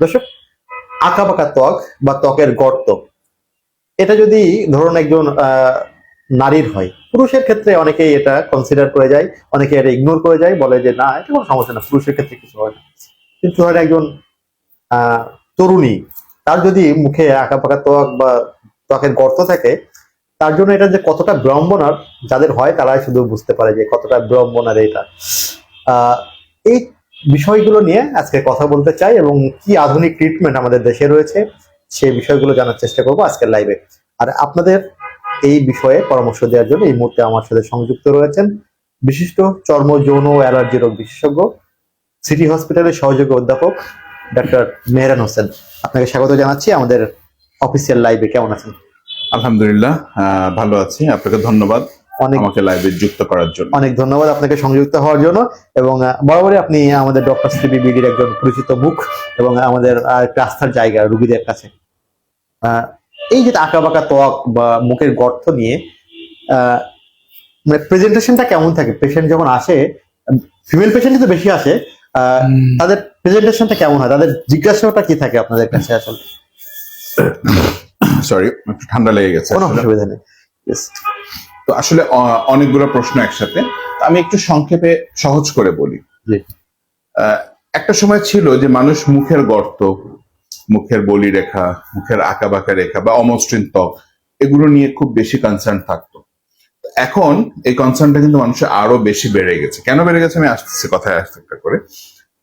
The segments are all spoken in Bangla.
দর্শক আঁকা বাঁকা ত্বক বা ত্বকের গর্ত, এটা যদি ধরুন একজন নারীর হয়, পুরুষের ক্ষেত্রে অনেকেই এটা কনসিডার করে যায়, অনেকে এটা ইগনোর করে যায়, বলে যে, না, এটা কোনো সমস্যা না, পুরুষের ক্ষেত্রে কিছু হয় না। কিন্তু ধরেন একজন তরুণী, তার যদি মুখে আঁকা পাকা ত্বক বা ত্বকের গর্ত থাকে, তার জন্য এটা যে কতটা বিড়ম্বনার, যাদের হয় তারাই শুধু বুঝতে পারে যে কতটা বিড়ম্বনার এটা। এই বিষয়গুলো নিয়ে আজকে কথা বলতে চাই এবং কি আধুনিক ট্রিটমেন্ট আমাদের দেশে রয়েছে, সেই বিষয়গুলো জানার চেষ্টা করব আজকের লাইভে আর আপনাদের এই বিষয়ে পরামর্শ দেওয়ার জন্য এই মুহূর্তে আমার সাথে সংযুক্ত রয়েছেন বিশিষ্ট চর্ম যৌন অ্যালার্জি রোগ বিশেষজ্ঞ, সিটি হসপিটালের সহযোগী অধ্যাপক ডাক্তার মেহরান হোসেন। আপনাকে স্বাগত জানাচ্ছি আমাদের অফিসিয়াল লাইভে কেমন আছেন? আলহামদুলিল্লাহ ভালো আছি। আপনাকে ধন্যবাদ। অনেক আমাকে লাইভে যুক্ত করার জন্য। অনেক ধন্যবাদ আপনাকে সংযুক্ত হওয়ার জন্য। এবং বরাবরই আপনি আমাদের ডক্টর সিবি বিডির একজন পরিচিত মুখ এবং আমাদের একটা আস্থার জায়গা রুগীদের কাছে। আহ, এই যে আঁকা বাঁকা ত্বক বা মুখের গর্ত নিয়ে আহ, মানে প্রেজেন্টেশনটা কেমন থাকে? পেশেন্ট যখন আসে ফিমেল পেশেন্ট তো বেশি আসে আহ, তাদের প্রেজেন্টেশনটা কেমন হয়? তাদের জিজ্ঞাসাটা কি থাকে আপনাদের কাছে আসলে? সরি একটু ঠান্ডা লেগে গেছে কোনো অসুবিধা নেই. তো আসলে অনেকগুলো প্রশ্ন একসাথে। আমি একটু সংক্ষেপে সহজ করে বলি। একটা সময় ছিল যে মানুষ মুখের গর্ত মুখের বলি রেখা মুখের আঁকা বাঁকা রেখা বা অমসৃণ ত্বক এগুলো নিয়ে খুব বেশি কনসার্ন থাকতো। এখন এই কনসার্নটা কিন্তু মানুষের আরও বেশি বেড়ে গেছে। কেন বেড়ে গেছে? আমি আসতেছি কথায় আসতে একটা করে।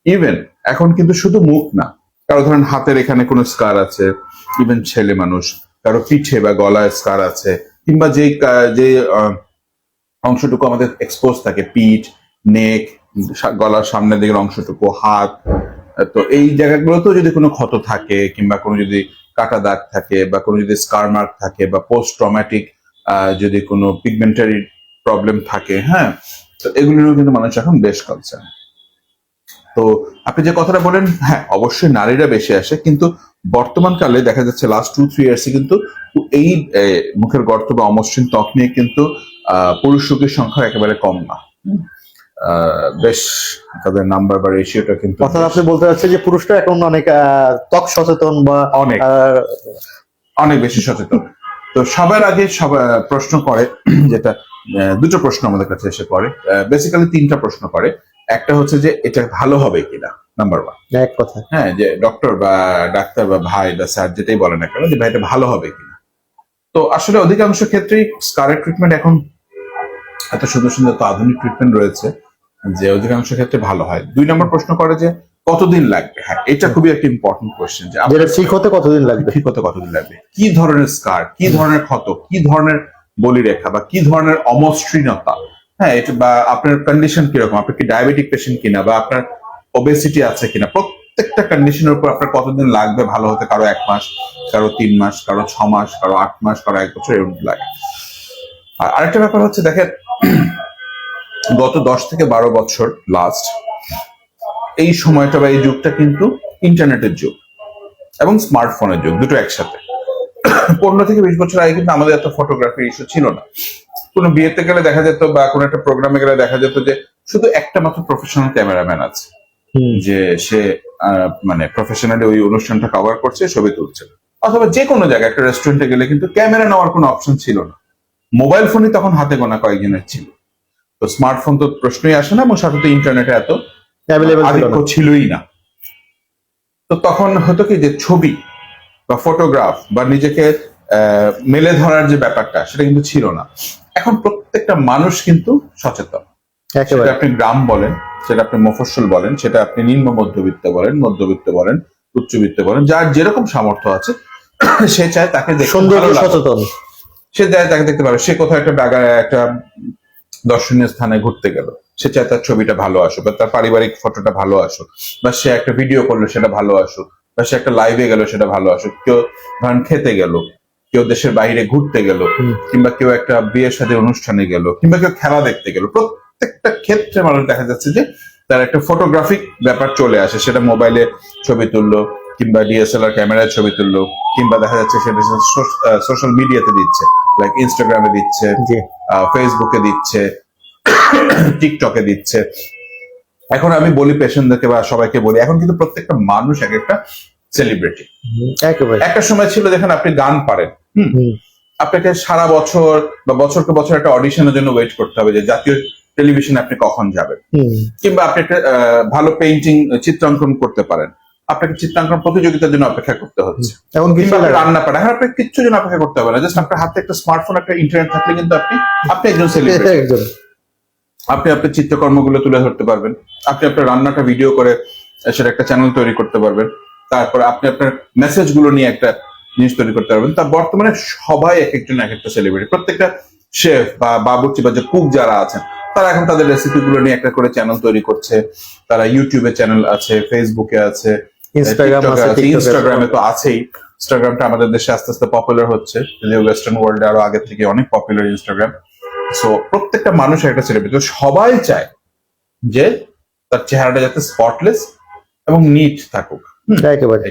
ইভেন এখন কিন্তু শুধু মুখ না। কারও ধরেন হাতের এখানে কোনো স্কার আছে ইভেন ছেলে মানুষ কারও পিঠে বা গলায় স্কার আছে কিংবা যে যে অংশটুকু আমাদের এক্সপোজ থাকে, পিঠ নেক গলার সামনের দিকের অংশটুকু, হাত, তো এই জায়গাগুলোতেও যদি কোনো ক্ষত থাকে কিংবা কোনো যদি কাটা দাগ থাকে বা কোনো যদি স্কার মার্ক থাকে বা পোস্ট ট্রমাটিক যদি কোনো পিগমেন্টারি প্রবলেম থাকে হ্যাঁ তো এগুলো কিন্তু মানুষ এখন বেশ কনসার্ন তো আপনি যে কথাটা বলেন হ্যাঁ অবশ্যই নারীরা বেশি আসে কিন্তু বর্তমান কালে দেখা যাচ্ছে লাস্ট টু থ্রি ইয়ার্সে কিন্তু এই মুখের গর্ত বা অমসৃণ ত্বক নিয়ে কিন্তু আহ, পুরুষ রোগীর সংখ্যা একেবারে কম না। বেশ তাদের নাম্বার বা রেশিওটা কিন্তু অর্থাৎ আপনি বলতে চাচ্ছেন যে পুরুষরা এখন অনেক ত্বক সচেতন বা অনেক। অনেক বেশি সচেতন। তো সবার আগে প্রশ্ন করে যেটা দুটো প্রশ্ন আমাদের কাছে এসে করে বেসিক্যালি তিনটা প্রশ্ন করে। একটা হচ্ছে যে এটা ভালো হবে কিনা নাম্বার ওয়ান এক কথা। হ্যাঁ যে ডক্টর বা ডাক্তার বা ভাই বা স্যার যেটাই বলেন না কেন যে ভাই এটা ভালো হবে কিনা। তো আসলে অধিকাংশ ক্ষেত্রেই স্কারের ট্রিটমেন্ট এখন এত সুন্দর সুন্দর তো আধুনিক ট্রিটমেন্ট রয়েছে যে অধিকাংশ ক্ষেত্রে ভালো হয়। দুই নম্বর প্রশ্ন করে যে কতদিন লাগবে? হ্যাঁ এটা খুবই একটা ইম্পর্টেন্ট কোয়েশ্চেন যে যেটা ঠিক হতে কতদিন লাগবে? ঠিক হতে কতদিন লাগবে? কি ধরনের স্কার কি ধরনের ক্ষত কি ধরনের বলিরেখা বা কি ধরনের অমসৃণতা হ্যাঁ এটা বা আপনার কন্ডিশন কীরকম? আপনি কি ডায়াবেটিক পেশেন্ট কিনা বা আপনার ওবেসিটি আছে কিনা? প্রত্যেকটা কন্ডিশনের উপর আপনার কতদিন লাগবে ভালো হতে? কারও এক মাস, কারও তিন মাস, কারও ছ মাস, কারও আট মাস, কারও এক বছর, এরকম লাগে। আর আরেকটা ব্যাপার হচ্ছে, দেখেন, গত দশ থেকে বারো বছর লাস্ট এই সময়টা বা এই যুগটা কিন্তু ইন্টারনেটের যুগ এবং স্মার্টফোনের যুগ, দুটো একসাথে। পনেরো থেকে বিশ বছর আগে কিন্তু আমাদের এত ফটোগ্রাফি ইস্যু ছিল না। কোনো বিয়েতে গেলে দেখা যেত বা কোনো একটা প্রোগ্রামে গেলে দেখা যেত যে শুধু একটা মাত্র প্রফেশনাল ক্যামেরাম্যান আছে। যে সে মানে প্রফেশনালি ওই অনুষ্ঠানটা কভার করছে ছবি তুলছে। অথবা যে কোনো জায়গায় একটা রেস্টুরেন্টে গেলে কিন্তু ক্যামেরা নেওয়ার কোনো অপশন ছিল না। মোবাইল ফোনই তখন হাতে গোনা কয়েকজনের ছিল। তো স্মার্টফোন তো প্রশ্নই আসে না এবং সাথে তো ইন্টারনেটে এত আধিক্য ছিলই না। তো তখন হতো কি যে ছবি বা ফটোগ্রাফ বা নিজেকে আহ, মেলে ধরার যে ব্যাপারটা সেটা কিন্তু ছিল না। এখন প্রত্যেকটা মানুষ কিন্তু সচেতন। সেটা আপনি গ্রাম বলেন সেটা আপনি মফস্বল বলেন সেটা আপনি নিম্ন মধ্যবিত্ত বলেন মধ্যবিত্ত বলেন উচ্চবিত্ত বলেন যার যেরকম সামর্থ্য আছে সে চায় তাকে সচেতন। সে চায় তাকে দেখতে পারে সে কোথাও একটা বাগা একটা দর্শনীয় স্থানে ঘুরতে গেল। সে চায় তার ছবিটা ভালো আসুক বা তার পারিবারিক ফটোটা ভালো আসুক বা সে একটা ভিডিও করল সেটা ভালো আসুক বা সে একটা লাইভে গেল সেটা ভালো আসুক কেউ ধরেন খেতে গেল কেউ দেশের বাইরে ঘুরতে গেল কিংবা কেউ একটা বিয়ের সাথে অনুষ্ঠানে গেল কিংবা কেউ খেলা দেখতে গেল প্রত্যেকটা ক্ষেত্রে মানুষ দেখা যাচ্ছে যে তার একটা ফটোগ্রাফিক ব্যাপার চলে আসে। সেটা মোবাইলে ছবি তুললো কিংবা ডিএসএলআর ক্যামেরায় ছবি তুললো কিংবা দেখা যাচ্ছে সেটা সোশ্যাল মিডিয়াতে দিচ্ছে লাইক ইনস্টাগ্রামে দিচ্ছে ফেসবুকে দিচ্ছে টিকটকে দিচ্ছে। এখন আমি বলি পেশেন্টদেরকে বা সবাইকে বলি এখন কিন্তু প্রত্যেকটা মানুষ এক একটা সেলিব্রিটি একটা সময় ছিল যেখানে আপনি গান পারেন হুম। আপনাকে সারা বছর বা বছরকে বছর একটা অডিশনের জন্য ওয়েট করতে হবে যে জাতীয় টেলিভিশনে আপনি কখন যাবেন। কিংবা আপনি একটা ভালো পেইন্টিং চিত্রাঙ্কন করতে পারেন। আপনাকে চিত্রাঙ্কন প্রতিযোগিতার জন্য অপেক্ষা করতে হচ্ছে। এখন কিংবা। রান্না পারেন হ্যাঁ আপনি কিচ্ছু জন্য অপেক্ষা করতে হবে না। জাস্ট আপনার হাতে একটা স্মার্টফোন একটা ইন্টারনেট থাকলে কিন্তু আপনি আপনি একজন সেলিব্রিটি আপনি আপনার চিত্রকর্মগুলো তুলে ধরতে পারবেন। আপনি আপনার রান্নাটা ভিডিও করে সেটা একটা চ্যানেল তৈরি করতে পারবেন। তারপর আপনি আপনার মেসেজগুলো নিয়ে একটা জিনিস তৈরি করতে পারবেন। তা বর্তমানে সবাই এক একজন এক একটা সেলিব্রিটি প্রত্যেকটা শেফ বা বাবুর্চি বা যে কুক যারা আছেন তারা এখন তাদের রেসিপি গুলো নিয়ে একটা করে চ্যানেল তৈরি করছে। তারা ইউটিউবে চ্যানেল আছে ফেসবুকে আছে ইনস্টাগ্রাম আছে ইনস্টাগ্রামে তো আছেই। ইনস্টাগ্রামটা আমাদের দেশে আস্তে আস্তে পপুলার হচ্ছে। যদিও ওয়েস্টার্ন ওয়ার্ল্ডে আরও আগে থেকে অনেক পপুলার ইনস্টাগ্রাম সো প্রত্যেকটা মানুষ একটা সেলিব্রিটি তো সবাই চায় যে তার চেহারাটা যাতে স্পটলেস এবং নিট থাকুক। একেবারে।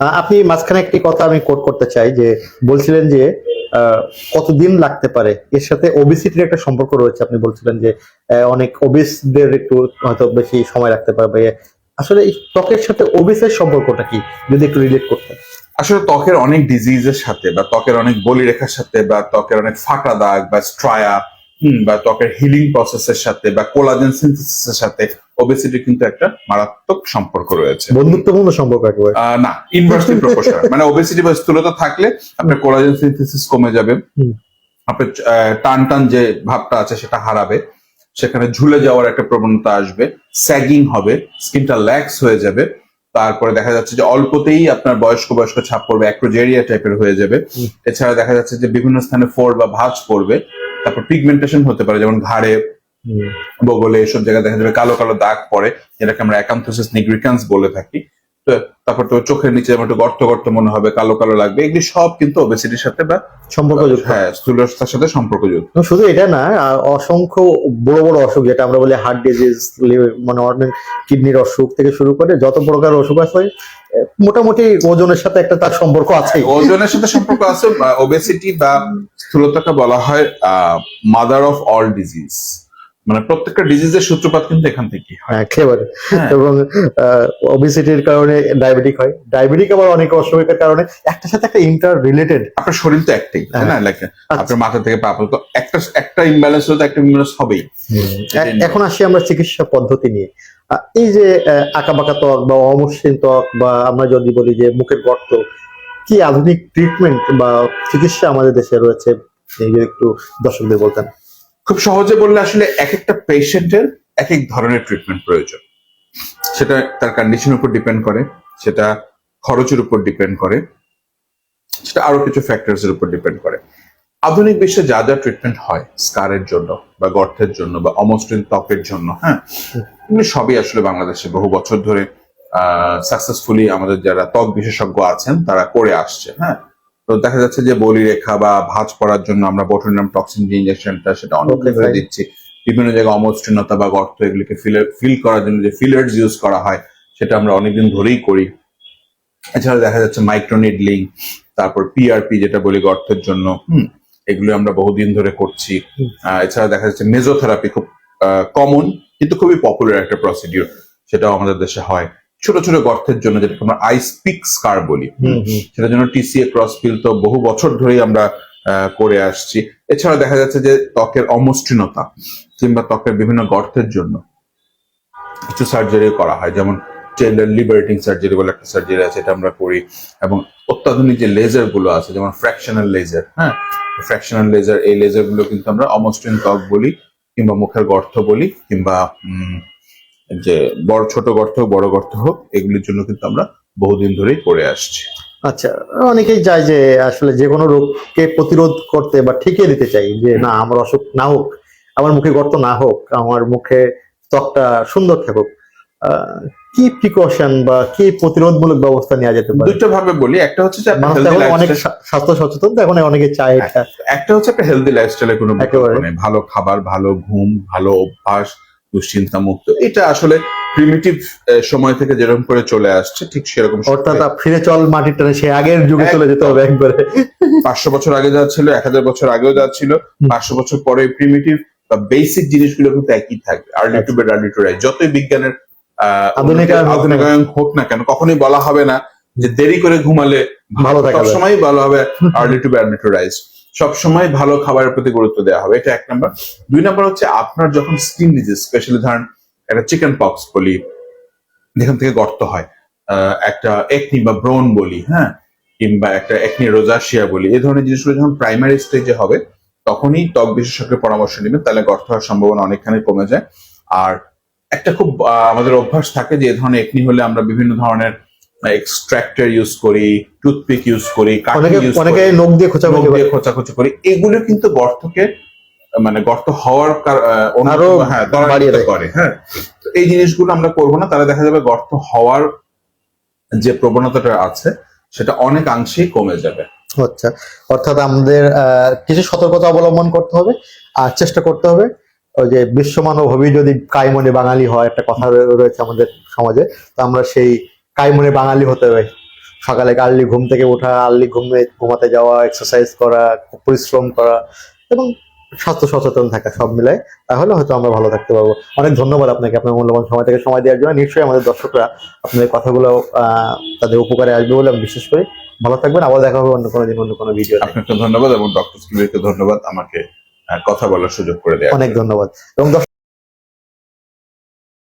আপনি মাঝখানে একটি কথা আমি কোট করতে চাই যে বলছিলেন যে কতদিন লাগতে পারে? এর সাথে ওবিসিটির একটা সম্পর্ক রয়েছে। আপনি বলছিলেন যে অনেক ওবিসদের একটু হয়তো বেশি সময় লাগতে পারবে। আসলে এই ত্বকের সাথে ওবিসের সম্পর্কটা কি? যদি একটু রিলেট করতেন। আসলে ত্বকের অনেক ডিজিজের সাথে বা ত্বকের অনেক বলিরেখার সাথে বা ত্বকের অনেক ফাঁকা দাগ বা স্ট্রায়া বা ত্বকের হিলিং প্রসেসের সাথে বা কোলাজেন সিনথেসিসের সাথে ওবেসিটি কিন্তু একটা মারাত্মক সম্পর্ক রয়েছে। বন্ধুত্বপূর্ণ সম্পর্ক একেবারে। না ইনভার্সলি প্রপোর্শনাল মানে ওবেসিটি বা স্থূলতা থাকলে আপনার কোলাজেন সিনথেসিস কমে যাবে। আপনার টান টান যে ভাবটা আছে সেটা হারাবে। সেখানে ঝুলে যাওয়ার একটা প্রবণতা আসবে। স্যাগিং হবে স্কিনটা ল্যাক্স হয়ে যাবে। তারপরে দেখা যাচ্ছে যে অল্পতেই আপনার বয়স্ক বয়স্ক ছাপ পড়বে অ্যাক্রোজেরিয়া টাইপের হয়ে যাবে। এছাড়া দেখা যাচ্ছে যে বিভিন্ন স্থানে ফোর বা ভাঁজ পড়বে। তারপর পিগমেন্টেশন হতে পারে যেমন ঘাড়ে বগলে এসব জায়গায় দেখা যাবে কালো কালো দাগ পড়ে যেটাকে আমরা একান্থোসিস নিগ্রিকান্স বলে থাকি। তারপর তো চোখের নিচে যেমন একটু গর্ত গর্ত মনে হবে কালো কালো লাগবে এগুলি সব কিন্তু ওবেসিটির সাথে বা সম্পর্কযুক্ত। হ্যাঁ স্থূলতার সাথে সম্পর্কযুক্ত। শুধু এটা না অসংখ্য বড় বড় অসুখ যেটা আমরা বলি হার্ট ডিজিজ মানে অনেক কিডনির অসুখ থেকে শুরু করে যত প্রকার অসুখ আছে মোটামুটি ওজনের সাথে একটা তার সম্পর্ক আছে ওজনের সাথে সম্পর্ক আছে ওবেসিটি বা স্থূলতাকে বলা হয় মাদার অফ অল ডিজিজ মানে প্রত্যেকটা ডিজিজের সূত্রপাত কিন্তু এখান থেকেই হয়। একেবারে। হ্যাঁ। এবং ওবিসিটির কারণে ডায়াবেটিক হয়। ডায়াবেটিক আবার অনেক অসুখের কারণে একটার সাথে একটা ইন্টার রিলেটেড আপনার শরীর তো একটাই তাই হ্যাঁ। না লাইক আপনার মাথা থেকে পা পর্যন্ত একটা একটা ইমব্যালেন্স হলে তো একটা ইমব্যালেন্স হবেই। এখন আসি আমরা চিকিৎসা পদ্ধতি নিয়ে। এই যে আঁকা বাঁকা ত্বক বা অমসৃণ ত্বক বা আমরা যদি বলি যে মুখের গর্ত কি আধুনিক ট্রিটমেন্ট বা চিকিৎসা আমাদের দেশে রয়েছে? একটু দর্শকদের বলতেন। খুব সহজে বললে আসলে এক একটা পেশেন্টের এক এক ধরনের ট্রিটমেন্ট প্রয়োজন। সেটা তার কন্ডিশনের উপর ডিপেন্ড করে, সেটা খরচের উপর ডিপেন্ড করে, সেটা আরও কিছু ফ্যাক্টরস এর উপর ডিপেন্ড করে। আধুনিক বিশ্বে যা যা ট্রিটমেন্ট হয়, স্কারের জন্য বা গর্থের জন্য বা অমসৃণ ত্বকের জন্য হ্যাঁ? এগুলি সবই আসলে বাংলাদেশে বহু বছর ধরে সাকসেসফুলি আমাদের যারা ত্বক বিশেষজ্ঞ আছেন, তারা করে আসছে হ্যাঁ? তো দেখা যাচ্ছে যে বলি রেখা বা ভাঁজ পড়ার জন্য আমরা বোটুলিনাম টক্সিন যে ইনজেকশনটা সেটা অনেক fine. দিচ্ছি বিভিন্ন জায়গায় অমসৃণতা বা গর্ত এগুলিকে ফিল করার জন্য যে ফিলার্স ইউজ করা হয় সেটা আমরা অনেকদিন ধরেই করি এছাড়া দেখা যাচ্ছে মাইক্রোনিডলিং তারপর পিআরপি যেটা বলি গর্তের জন্য এগুলো আমরা বহুদিন ধরে করছি। এছাড়া দেখা যাচ্ছে মেজোথেরাপি খুব কমন কিন্তু খুবই পপুলার একটা প্রসিডিউর সেটাও আমাদের দেশে হয় ছোট ছোট গর্তের জন্য যেটাকে আমরা আইস পিক স্কার বলি। সেটার জন্য টিসিএ ক্রস পিল তো বহু বছর ধরেই আমরা করে আসছি। এছাড়া দেখা যাচ্ছে যে ত্বকের অমসৃণতা কিংবা ত্বকের বিভিন্ন গর্তের জন্য কিছু সার্জারি করা হয়। যেমন টেলার লিবারেটিং সার্জারি বলে একটা সার্জারি আছে এটা আমরা করি। এবং অত্যাধুনিক যে লেজারগুলো আছে যেমন ফ্র্যাকশনাল লেজার হ্যাঁ? ফ্র্যাকশনাল লেজার এই লেজারগুলো কিন্তু আমরা অমসৃণ ত্বক বলি কিংবা মুখের গর্ত বলি কিংবা উম, যে বড় ছোট গর্ত হোক বড় গর্ত হোক এগুলির জন্য কিন্তু আমরা বহুদিন ধরেই করে আসছি। আচ্ছা অনেকেই চায় যে আসলে যে কোনো রোগকে প্রতিরোধ করতে বা ঠিকিয়ে দিতে চাই যে না আমার অসুখ না হোক আমার মুখে গর্ত না হোক আমার মুখে ত্বকটা সুন্দর থাকুক। কি প্রিকশন বা কি প্রতিরোধমূলক ব্যবস্থা নেওয়া যেতে পারে? দুটো ভাবে বলি। একটা হচ্ছে যে অনেক স্বাস্থ্য সচেতন তো এখন অনেকে চায় এটা। একটা হচ্ছে একটা হেলদি লাইফস্টাইলের কোনো। ভালো খাবার ভালো ঘুম ভালো অভ্যাস দুশ্চিন্তা মুক্ত এটা আসলে প্রিমিটিভ সময় থেকে যেরকম করে চলে আসছে ঠিক সেরকম অর্থাৎ ফিরে চল মাটির টানে সে আগের যুগে চলে যেতে হবে একবারে পাঁচশো বছর আগে যা ছিল এক হাজার বছর আগেও যা ছিল পাঁচশো বছর পরে প্রিমিটিভ বা বেসিক জিনিসগুলো কিন্তু একই থাকবে। Early to bed early to rise যতই বিজ্ঞানের আধুনিকায়ন হোক না। কেন। কখনোই বলা হবে না যে দেরি করে ঘুমালে ভালো থাকা। সবসময় বলা হবে early to bed to rise সবসময় ভালো খাবারের প্রতি গুরুত্ব দেওয়া হবে। এটা এক নাম্বার। দুই নাম্বার হচ্ছে আপনার যখন স্কিন ডিজিজ স্পেশালি ধরেন একটা চিকেন পক্স বলি, যেখান থেকে গর্ত হয় একটা একনি বা ব্রন বলি হ্যাঁ কিংবা একটা একনি রোজাশিয়া বলি, এই ধরনের জিনিসগুলো যখন প্রাইমারি স্টেজে হবে, তখনই ত্বক বিশেষজ্ঞের পরামর্শ নেবেন। তাহলে গর্ত হওয়ার সম্ভাবনা অনেকখানি কমে যায়। আর একটা খুব আমাদের অভ্যাস থাকে যে, এই ধরনের একনি হলে আমরা বিভিন্ন ধরনের এক্সট্রাক্টর ইউজ করি টুথপিক ইউজ করি অনেকে নখ দিয়ে খোঁচা নখ দিয়ে খোঁচাখুচি করি। এগুলো কিন্তু গর্তকে মানে গর্ত হওয়ার আরও হ্যাঁ বাড়িয়ে করে হ্যাঁ। তো এই জিনিসগুলো আমরা করব না তাহলে দেখা যাবে গর্ত হওয়ার যে প্রবণতাটা আছে সেটা অনেক অনেকাংশেই কমে যাবে। আচ্ছা অর্থাৎ আমাদের আহ, কিছু সতর্কতা অবলম্বন করতে হবে আর চেষ্টা করতে হবে ওই যে বিশ্বমানব হবি যদি কাইমনে বাঙালি হয় একটা কথা রয়ে- রয়েছে আমাদের সমাজে তো আমরা সেই কাইমনে বাঙালি হতে হবে সকালে আর্লি ঘুম থেকে ওঠা আর্লি ঘুমে ঘুমাতে যাওয়া এক্সারসাইজ করা পরিশ্রম করা এবং স্বাস্থ্য সচেতন থাকা সব মিলায় তাহলে হয়তো আমরা ভালো থাকতে পারব। অনেক ধন্যবাদ আপনাকে। আপনার মূল্যবান সময় থেকে সময় দেওয়ার জন্য নিশ্চয়ই আমাদের দর্শকরা আপনাদের কথাগুলো আহ, তাদের উপকারে আসবে বলে আমি বিশ্বাস করি। ভালো থাকবেন। আবার দেখা হবে অন্য কোনো দিন অন্য কোনো ভিডিও আপনাকে ধন্যবাদ এবং ডক্টর স্কিবিরকে ধন্যবাদ আমাকে কথা বলার সুযোগ করে দেওয়া অনেক ধন্যবাদ। এবং